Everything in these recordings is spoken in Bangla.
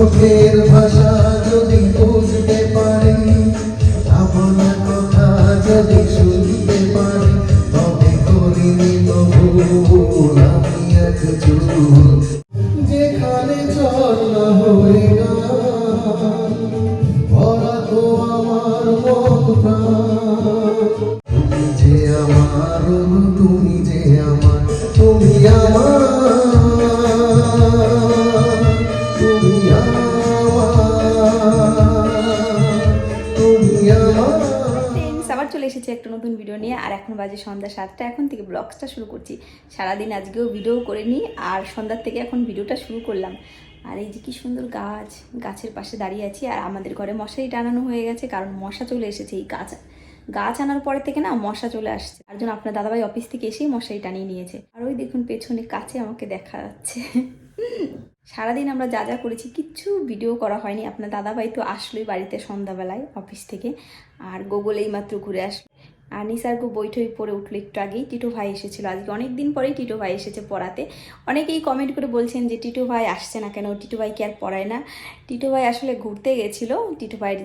চোখের ভাষা যদি বুঝতে পারি ভাবনা কথা যদি শুনতে পারি, তবে করিনি তবু আমি যেখানে চল হয়ে ভরা তো আমার মন তুমি যে আমার তুমি একটা নতুন ভিডিও নিয়ে, আর এখন বাজে সন্ধ্যা সাতটা, এখন থেকে ব্লগসটা শুরু করছি। সারাদিন আজকেও ভিডিও করে নিই আর সন্ধ্যার থেকে এখন ভিডিওটা শুরু করলাম। আর এই যে কি সুন্দর গাছ, গাছের পাশে দাঁড়িয়ে আছি, আর আমাদের ঘরে মশারি টানানো হয়ে গেছে, কারণ মশা চলে এসেছে এই গাছ। গাছ আনার পরে থেকে না মশা চলে আসছে। তার জন্য আপনার দাদাভাই অফিস থেকে এসেই মশারি টানিয়ে নিয়েছে। আর ওই দেখুন পেছনে কাছে আমাকে দেখা যাচ্ছে। সারাদিন আমরা যা যা করেছি, কিচ্ছু ভিডিও করা হয়নি। আপনার দাদাভাই তো আসলোই বাড়িতে সন্ধ্যাবেলায় অফিস থেকে, আর গোগল এই মাত্র ঘুরে আসলো। আর নিসার্গ বইটই পড়ে উঠল একটু আগেই। টিটো ভাই এসেছিল আজকে। অনেক দিন পরেই টিটো ভাই এসেছে পড়াতে। অনেকেই কমেন্ট করে বলছেন যে টিটো ভাই আসছে না কেন? টিটো ভাই কি আর পড়ায় না? টিটো ভাই আসলে ঘুরতে গেছিল। টিটো ভাইয়ের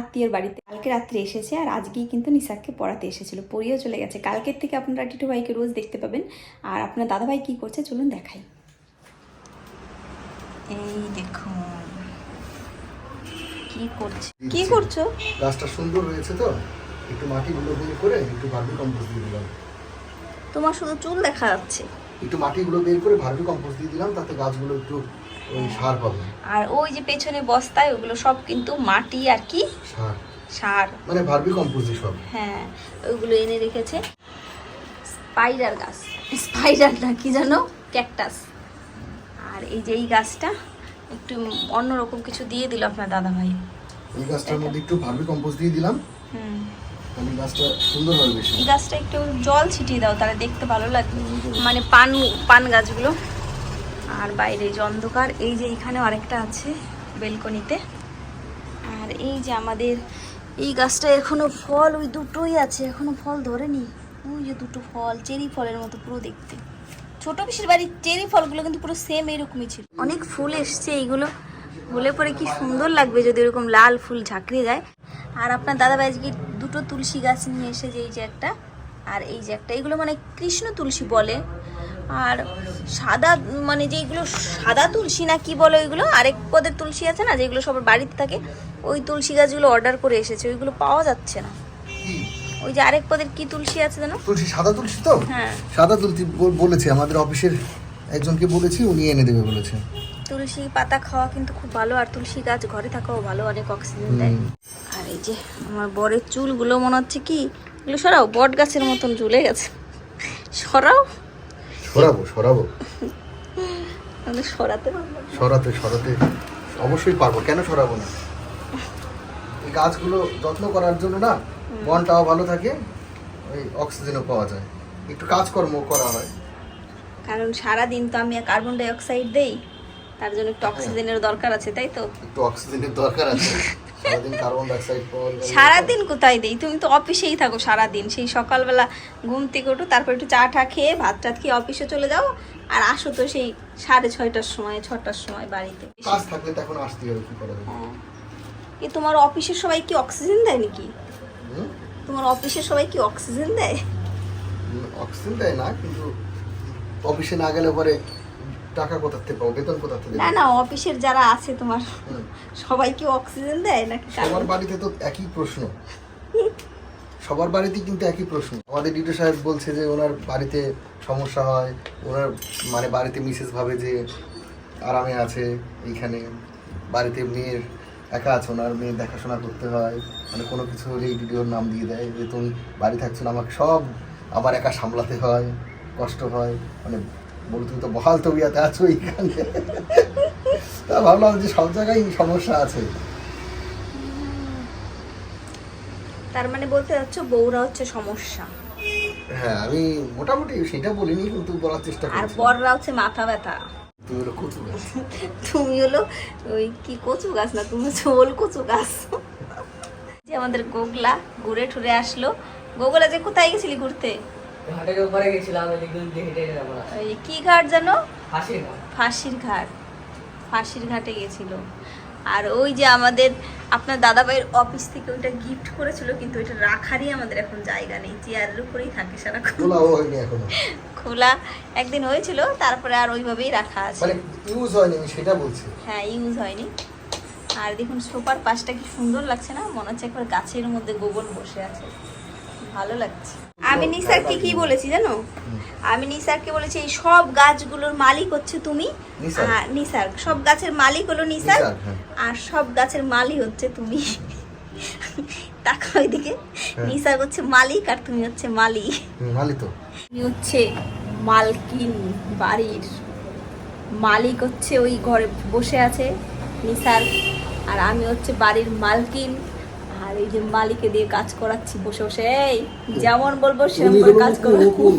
আত্মীয়র বাড়িতে। কালকে রাত্রে এসেছে আর আজকেই কিন্তু নিসারকে পড়াতে এসেছিল। পড়িয়েও চলে গেছে। কালকের থেকে আপনারা টিটো ভাইকে রোজ দেখতে পাবেন। আর আপনার দাদাভাই কী করছে চলুন দেখাই। এই দেখুন। কি করছে? কি করছ? গাছটা সুন্দর হয়েছে তো? একটু মাটিগুলো বের করে একটু ভার্মি কম্পোস্ট দিয়ে দিলাম। তোমার শুধু চুল দেখা যাচ্ছে। একটু মাটিগুলো বের করে ভার্মি কম্পোস্ট দিয়ে দিলাম তাতে গাছগুলো একটু ওই সার পাবে। আর ওই যে পেছনে বস্তায় ওগুলো সব কিন্তু মাটি আর কি? সার। সার। মানে ভার্মি কম্পোস্ট সব। হ্যাঁ ওইগুলো এনে রেখেছে। স্পাইডার গাছ। স্পাইডার না কি জানো? ক্যাকটাস। আর এই যে এই গাছটা একটু অন্যরকম কিছু দিয়ে দিল আপনার দাদা ভাই এই গাছটার মধ্যে একটু ভার্মি কম্পোস্ট দিয়ে দিলাম। হুম। গাছটা হবে বেশি। একটু জল ছিটিয়ে দাও, তাহলে দেখতে ভালো লাগবে মানে পান পান গাছগুলো। আর বাইরে যে অন্ধকার, এই যে এখানেও আরেকটা আছে বেলকনিতে। আর এই যে আমাদের, এই গাছটা এখনও ফল, ওই দুটোই আছে, এখনও ফল ধরেনি। ওই যে দুটো ফল, চেরি ফলের মতো পুরো দেখতে। ছোট পিসির বাড়ির চেরি ফলগুলো কিন্তু পুরো সেম এরকমই ছিল। অনেক ফুল এসছে এইগুলো। হলে পরে কি সুন্দর লাগবে যদি এরকম লাল ফুল ঝাঁকড়ে যায়। আর আপনার দাদা ভাই আজকে দুটো তুলসী গাছ নিয়ে এসেছে এই যে একটা আর এই যে একটা। এগুলো মানে কৃষ্ণ তুলসী বলে। আর সাদা মানে যেগুলো সাদা তুলসী না কি বলে ওইগুলো? আরেক পদের তুলসী আছে না যেগুলো সবার বাড়িতে থাকে ওই তুলসী গাছগুলো অর্ডার করে এসেছে ওইগুলো পাওয়া যাচ্ছে না। ওই যে আরেক পদের কি তুলসী আছে জানো? তুলসী সাদা তুলসী তো? হ্যাঁ। সাদা তুলসী বলেছে আমাদের অফিসের একজনকে বলেছি উনি এনে দেবে বলেছে। তুলসী পাতা খাওয়া কিন্তু খুব ভালো আর তুলসী গাছ ঘরে থাকাও ভালো অনেক অক্সিজেন দেয়। আর এই যে আমার বরের চুলগুলো মনে হচ্ছে কি এগুলো সরাও বট গাছের মতন ঝুলে গেছে। সরাও। সরাবো সরাবো। তাহলে সরাতে পারব সরাতে সরাতে। অবশ্যই পারব কেন সরাবো না? এই গাছগুলো যত্ন করার জন্য না মনটাও ভালো থাকে ওই অক্সিজেনও পাওয়া যায়। একটু কাজকর্ম করা হয়। কারণ সারা দিন তো আমি কার্বন ডাই অক্সাইড দেই। তার জন্য একটু অক্সিজেনের দরকার আছে তাই তো? একটু অক্সিজেনের দরকার আছে। সারাদিন কার্বন ডাইঅক্সাইড সারাদিন কোথায় দেই? তুমি তো অফিসেই থাকো সারাদিন। সেই সকালবেলা ঘুম থেকে ওঠো তারপর একটু চা টা খেয়ে ভাত টাত খেয়ে অফিসে চলে যাও আর আসো তো সেই সাড়ে ছয়টার সময় ছটার সময় বাড়িতে। কাজ থাকলে তো এখন আসতে হবে কি করা যাবে হ্যাঁ। কি তোমার অফিসের সবাই কি অক্সিজেন দেয় নাকি? তোমার অফিসের সবাই কি অক্সিজেন দেয়? অক্সিজেন দেয় না কিন্তু অফিসে না গেলে পরে টাকা কোথা থেকে পাবো? বেতন কোথা থেকে না না অফিসের যারা আছে তোমার হুম। সবাই কি অক্সিজেন দেয় নাকি সবার বাড়িতে তো একই প্রশ্ন। সবার বাড়িতেই কিন্তু একই প্রশ্ন। আমাদের ডিটো সাহেব বলছে যে ওনার বাড়িতে সমস্যা হয় ওনার মানে বাড়িতে মিসেস ভাবে যে আরামে আছে এইখানে বাড়িতে মেয়ের একা আছে ওনার মেয়ের দেখাশোনা করতে হয় মানে কোনো কিছু হলেই ডিডিওর নাম দিয়ে দেয় যে তুমি বাড়ি থাকছো না আমাকে সব আবার একা সামলাতে হয় কষ্ট হয় মানে বলে তো বহাল তবিয়াতে আছো এইখানে তা ভাবলাম যে সব জায়গায় সমস্যা আছে। তার মানে বলতে যাচ্ছ বউরা হচ্ছে সমস্যা। হ্যাঁ আমি মোটামুটি সেটা বলিনি কিন্তু বলার চেষ্টা আর বররা হচ্ছে মাথা ব্যথা। তুই হলো কচু গাছ। তুমি হলো ওই কি কচু গাছ না তুমি হচ্ছে ওল কচু গাছ। যে আমাদের গোগলা ঘুরে ঠুরে আসলো। গোগলা যে কোথায় গেছিলি ঘুরতে? ঘাটের উপরে গেছিলাম এদিকে হেঁটে হেঁটে আমরা ওই কি ঘাট জানো? হাসি না ফাঁসির ঘাট। ফাঁসির ঘাটে গেছিল। আর ওই যে আমাদের আপনার দাদাভাইয়ের অফিস থেকে ওইটা গিফট করেছিল কিন্তু ওইটা রাখারই আমাদের এখন জায়গা নেই। চেয়ারের উপরেই থাকে সারাক্ষণ। খোলাও হয়নি এখনও। খোলা একদিন হয়েছিল তারপরে আর ওইভাবেই রাখা আছে। মানে ইউজ হয়নি আমি সেটা বলছি। হ্যাঁ ইউজ হয়নি। আর দেখুন সোফার পাশটা কি সুন্দর লাগছে না? মনে হচ্ছে একবার গাছের মধ্যে গোবর বসে আছে। ভালো লাগছে। আমি নিসারকে কি বলেছি জানো? আমি নিসারকে বলেছি এই সব গাছগুলোর মালিক হচ্ছে তুমি নিসার? আর নিসার। সব গাছের মালিক হলো নিসার হ্যাঁ। আর সব গাছের মালিক হচ্ছে তুমি। তাকাও ওইদিকে হ্যাঁ। নিসার হচ্ছে মালিক আর তুমি হচ্ছে মালি মালি তো? তুমি হচ্ছে মালকিন বাড়ির মালিক হচ্ছে ওই ঘরে বসে আছে নিসার আর আমি হচ্ছে বাড়ির মালকিন। আর এই যে মালিকে দিয়ে কাজ করাচ্ছি বসে বসে এই যেমন বলব সেরকম করে কাজ করো। হুকুম,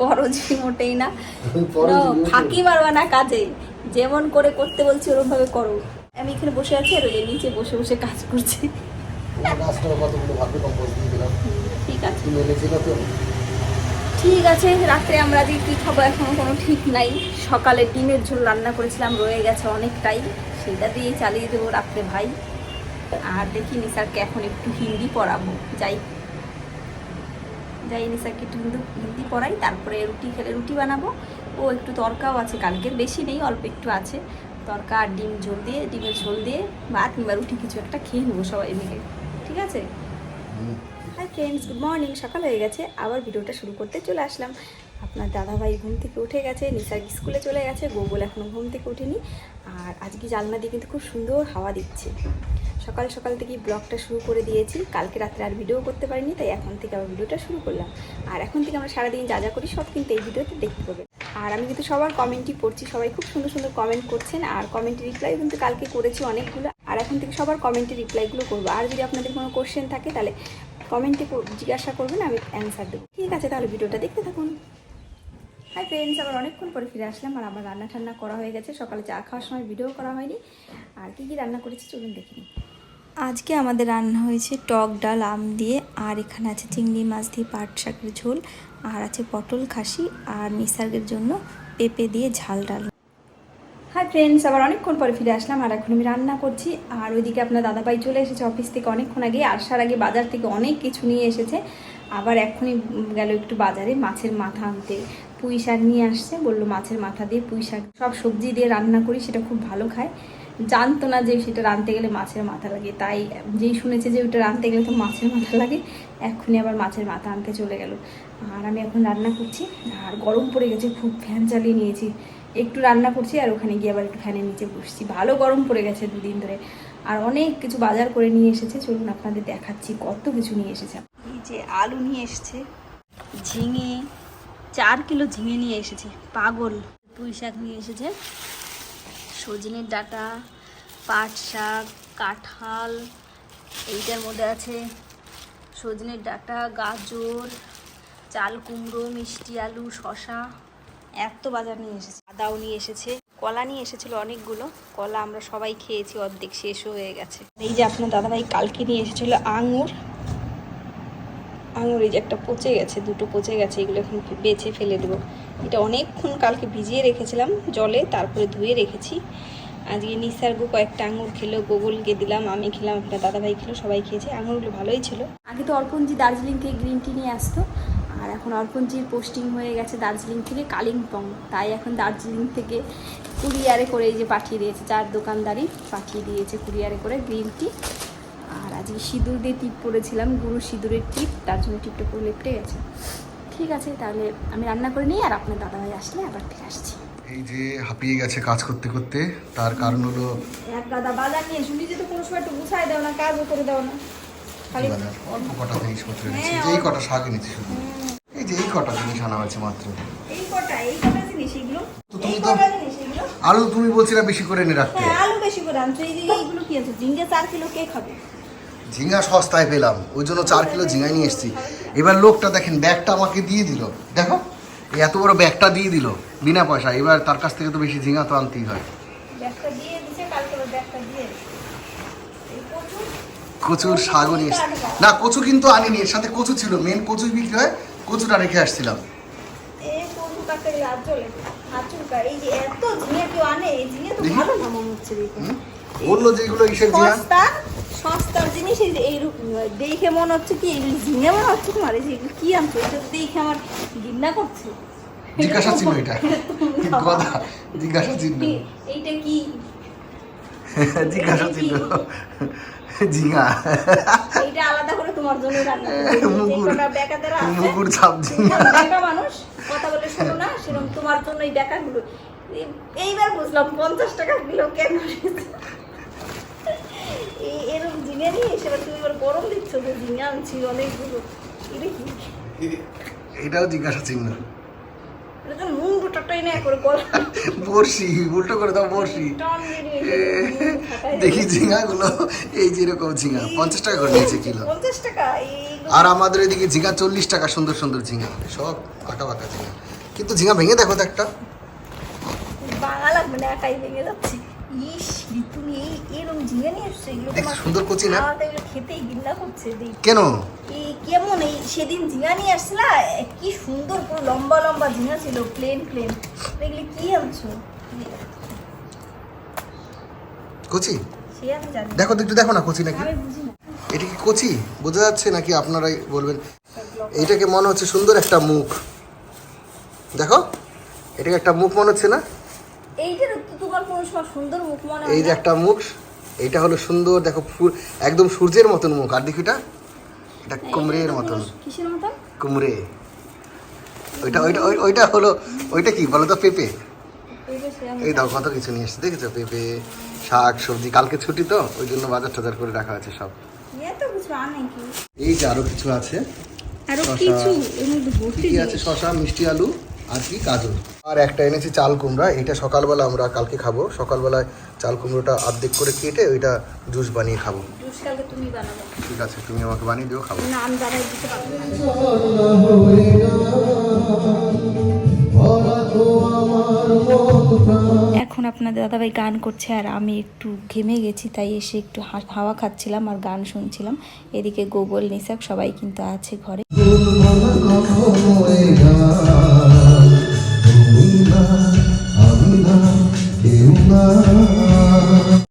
পরজীবী। মোটেই না। ফাঁকি মারবা না কাজে। যেমন করে করতে বলছি ওরকম ভাবে করো। আমি এখানে বসে আছি আর ওই নিচে বসে বসে কাজ করছি। ঠিক আছে। ঠিক আছে রাত্রে আমরা যে কী খাব এখনও কোনো ঠিক নাই। সকালে ডিমের ঝোল রান্না করেছিলাম রয়ে গেছে অনেকটাই। সেটা দিয়ে চালিয়ে দেবো রাত্রে ভাই। আর দেখি নিসারকে এখন একটু হিন্দি পড়াবো। যাই। যাই নিসারকে একটু হিন্দু হিন্দি পড়াই তারপরে রুটি খেলে রুটি বানাবো। ও একটু তরকাও আছে কালকের বেশি নেই অল্প একটু আছে। তরকা আর ডিম ঝোল দিয়ে ডিমের ঝোল দিয়ে ভাত কিংবা রুটি কিছু একটা খেয়ে নেব সবাই মিলে। ঠিক আছে। হাই ফ্রেন্ডস গুড মর্নিং সকাল হয়ে গেছে। আবার ভিডিওটা শুরু করতে চলে আসলাম। আপনার দাদাভাই ঘুম থেকে উঠে গেছে নিসার স্কুলে চলে গেছে গোগল এখনও ঘুম থেকে উঠেনি। আর আজকে জানলা দিয়ে কিন্তু খুব সুন্দর হাওয়া দিচ্ছে। সকাল সকাল থেকেই ব্লগটা শুরু করে দিয়েছি। কালকে রাত্রে আর ভিডিও করতে পারিনি, তাই এখন থেকে আবার ভিডিওটা শুরু করলাম। আর এখন থেকে আমরা সারাদিন যা যা করি সব কিন্তু এই ভিডিওতে দেখতে পাবেন আর আমি কিন্তু সবার কমেন্টই পড়ছি, সবাই খুব সুন্দর সুন্দর কমেন্ট করছেন, আর কমেন্টের রিপ্লাই কিন্তু কালকে করেছি অনেকগুলো। আর এখন থেকে সবার কমেন্টের রিপ্লাইগুলো করব। আর যদি আপনাদের কোনো কোশ্চেন থাকে, তাহলে কমেন্টে জিজ্ঞাসা করবেন, আমি অ্যান্সার দেবো। ঠিক আছে, তাহলে ভিডিওটা দেখতে থাকুন। হাই ফ্রেন্ডস আবার অনেকক্ষণ পরে ফিরে আসলাম, আর আমার রান্না ঠান্না করা হয়ে গেছে। সকালে চা খাওয়ার সময় ভিডিও করা হয়নি। আর কী কী রান্না করেছি চলুন দেখে নিই। আজকে আমাদের রান্না হয়েছে টক ডাল, আম দিয়ে, আর এখানে আছে চিংড়ি মাছ দিয়ে পাট শাকের ঝোল, আর আছে পটল খাসি, আর নিসার্গের জন্য পেঁপে দিয়ে ঝাল ডাল। হাই ফ্রেন্ডস আবার অনেকক্ষণ পরে ফিরে আসলাম, আর এখন আমি রান্না করছি। আর ওইদিকে আপনার দাদাভাই চলে এসেছে অফিস থেকে অনেকক্ষণ আগে, আসার আগে বাজার থেকে অনেক কিছু নিয়ে এসেছে। আবার এখনই গেল একটু বাজারে মাছের মাথা আনতে। পুঁই শাক নিয়ে আসছে, বলল মাছের মাথা দিয়ে পুঁই শাক। সব সবজি দিয়ে রান্না করি, সেটা খুব ভালো খায়। জানতো না যে সেটা রাঁধতে গেলে মাছের মাথা লাগে। তাই যেই শুনেছে যে ওটা রাঁধতে গেলে তো মাছের মাথা লাগে এক্ষুনি আবার মাছের মাথা আনতে চলে গেল। আর আমি এখন রান্না করছি, আর গরম পড়ে গেছে, খুব ফ্যান চালিয়ে নিয়েছি। একটু রান্না করছি, আর ওখানে গিয়ে আবার একটু ফ্যানের নিচে বসছি। ভালো গরম পড়ে গেছে দুদিন ধরে। আর অনেক কিছু বাজার করে নিয়ে এসেছে, চলুন আপনাদের দেখাচ্ছি কত কিছু নিয়ে এসেছে। এই যে আলু নিয়ে এসেছে, ঝিঙে, চার কিলো ঝিঙে নিয়ে এসেছে, পাগল। পুঁই শাক নিয়ে এসেছে সজনের ডাটা, পাট শাক, কাঁঠাল, এইটার মধ্যে আছে সজনের ডাটা, গাজর, চাল কুমড়ো, মিষ্টি আলু শশা এত বাজার নিয়ে এসেছে, আদাও নিয়ে এসেছে, কলা নিয়ে এসেছিল অনেকগুলো। কলা আমরা সবাই খেয়েছি, অর্ধেক শেষও হয়ে গেছে। এই যে আপনার দাদাভাই কালকে নিয়ে এসেছিল আঙুর। আঙুর এই যে একটা পচে গেছে, দুটো পচে গেছে, এগুলো এখন বেছে ফেলে দেবো। এটা অনেকক্ষণ কালকে ভিজিয়ে রেখেছিলাম জলে, তারপরে ধুয়ে রেখেছি। আজকে নিসার্গ কয়েকটা আঙুর খেলো, গোগলকে দিলাম, আমি খেলাম, একটা দাদাভাই খেলো, সবাই খেয়েছে, আঙুরগুলো ভালোই ছিল। আগে তো অর্পণজি দার্জিলিং থেকে গ্রিন টি নিয়ে আসতো, আর এখন অর্পণজির পোস্টিং হয়ে গেছে দার্জিলিং থেকে কালিম্পং। তাই এখন দার্জিলিং থেকে কুরিয়ারে করে এই যে পাঠিয়ে দিয়েছে, চার দোকানদারি পাঠিয়ে দিয়েছে কুরিয়ারে করে গ্রিন টি। আর আজকে সিঁদুর দিয়ে টিপ পরেছিলাম গুরু সিঁদুরের টিপ তার জন্য টিপটা পুরো লেপটে গেছে। ঠিক আছে তাহলে আমি রান্না করে নিই আর আপনার দাদাভাই আসলে আবার ফিরে আসছি। এই যে হাঁপিয়ে গেছে কাজ করতে করতে তার কারণ হলো এক দাদা বাজার নিয়ে শুনি যে তো কোনো সময় একটু গুছাই দাও না কাজও করে দাও না। খালি অল্প কটা জিনিসপত্র এনেছি হ্যাঁ, এই কটা শাক এনেছি শুধু। এই যে এই কটা জিনিস আনা হয়েছে মাত্র। এই কটা এই কটা জিনিস এগুলো তুমি তো- আলু তুমি বলছিলে বেশি করে এনে রাখতে। হ্যাঁ আলু বেশি করে আনছো। এই যে এইগুলো কি আছে? ঝিঙ্গে চার কিলো কে খাবে? ঝিঙা সস্তায় পেলাম। ওই জন্য চার কিলো ঝিঙাই নিয়ে এসেছি। এবার লোকটা দেখেন ব্যাগটা আমাকে দিয়ে দিল। দেখো এত বড় ব্যাগটা দিয়ে দিল বিনা পয়সা এবার তার কাছ থেকে তো বেশি ঝিঙা তো আনতেই হয়। কচুর শাকও নিয়ে না কচু কিন্তু আনিনি। এর সাথে কচু ছিল। মেন কচু বিক্রি হয়। কচুটা রেখে আসছিলাম। এ গেলে আর চলে আচুকা এই যে এত ঝিঙে কেউ আনে এই ঝিঙে তো ভালো না মনে হচ্ছে যেগুলো ইসের সস্তা সস্তার জিনিস এই যে এইরকম দেখে মনে হচ্ছে কি এই ঝিঙে মনে হচ্ছে তোমার এই যে এগুলো কি আনছো? এটা দেখে আমার ঘৃণা করছে। জিজ্ঞাসা ছিল এটা। কথা জিজ্ঞাসা চিহ্ন। এইটা কি? জিজ্ঞাসা চিহ্ন। ঝিঙা এইটা আলাদা করে তোমার জন্য রান্না ছাপ ঝিঙা মানুষ কথা বলে শোনো না সেরকম তোমার জন্য এই বেকারগুলো। এই- এইবার বুঝলাম পঞ্চাশ টাকা কিলো কেন এরকম ঝিঙে নিয়ে এসে তুমি এবার গরম দিচ্ছ ঝিঙে আনছি অনেকগুলো। এটা কি? এটাও জিজ্ঞাসা চিহ্ন। এটা তো মুন্ডু না করে গলা বর্ষি উল্টো করে দাও দিয়ে দেখি ঝিঙাগুলো এই যে এরকম ঝিঙা পঞ্চাশ টাকা করে নিয়েছে কিলো। পঞ্চাশ টাকা আর আমাদের এদিকে ঝিঙা চল্লিশ টাকা সুন্দর সুন্দর ঝিঙা সব আঁকা বাঁকা ঝিঙা। কিন্তু ঝিঙা ভেঙে দেখো তো একটা। বাঙা লাগবে না একাই ভেঙে যাচ্ছি। ইস তুমি এই এরকম ঝিঙে নিয়ে এসছো এগুলো সুন্দর কচি না? আমার এগুলো খেতেই ঘৃণা করছে কেন? এই কেমন এই সেদিন ঝিঙা নিয়ে আসছিলা কি সুন্দর পুরো লম্বা লম্বা ঝিঙা ছিল প্লেন প্লেন দেখলে কি আনছো? কচি? সে আমি জানি না। দেখো একটু দেখো না কচি নাকি। এটা কি কচি? বোঝা যাচ্ছে নাকি আপনারাই বলবেন। এইটাকে মনে হচ্ছে সুন্দর একটা মুখ। দেখো এটাকে একটা মুখ মনে হচ্ছে না? এইটার তো তোমার কোনো সময় সুন্দর মুখ মনে এই যে একটা মুখ এটা হলো সুন্দর দেখো ফুল একদম সূর্যের মতন মুখ আর দেখি এটা এটা কুমড়ের মতন। কিসের মতন? কুমড়ে। ওইটা ওইটা ওই- ওইটা হলো ওইটা কি বলো তো পেঁপে? এই দাও কত কিছু নিয়ে এসছে দেখেছ? পেঁপে শাক সবজি কালকে ছুটি তো ওই জন্য বাজার টাজার করে রাখা আছে সব। এই যে আরও কিছু আছে। আরও। কিছু? কি আছে? শশা মিষ্টি আলু আর কি গাজর আর একটা এনেছি চাল কুমড়া এটা সকালবেলা আমরা কালকে খাব। সকালবেলায় চাল কুমড়োটা অর্ধেক করে কেটে ওইটা জুস বানিয়ে খাব। তুমি ঠিক আছে তুমি আমাকে বানিয়ে দিও খাব। এখন আপনাদের দাদাভাই গান করছে আর আমি একটু ঘেমে গেছি তাই এসে একটু হা- হাওয়া খাচ্ছিলাম আর গান শুনছিলাম। এদিকে গোবল নিসাক সবাই কিন্তু আছে ঘরে।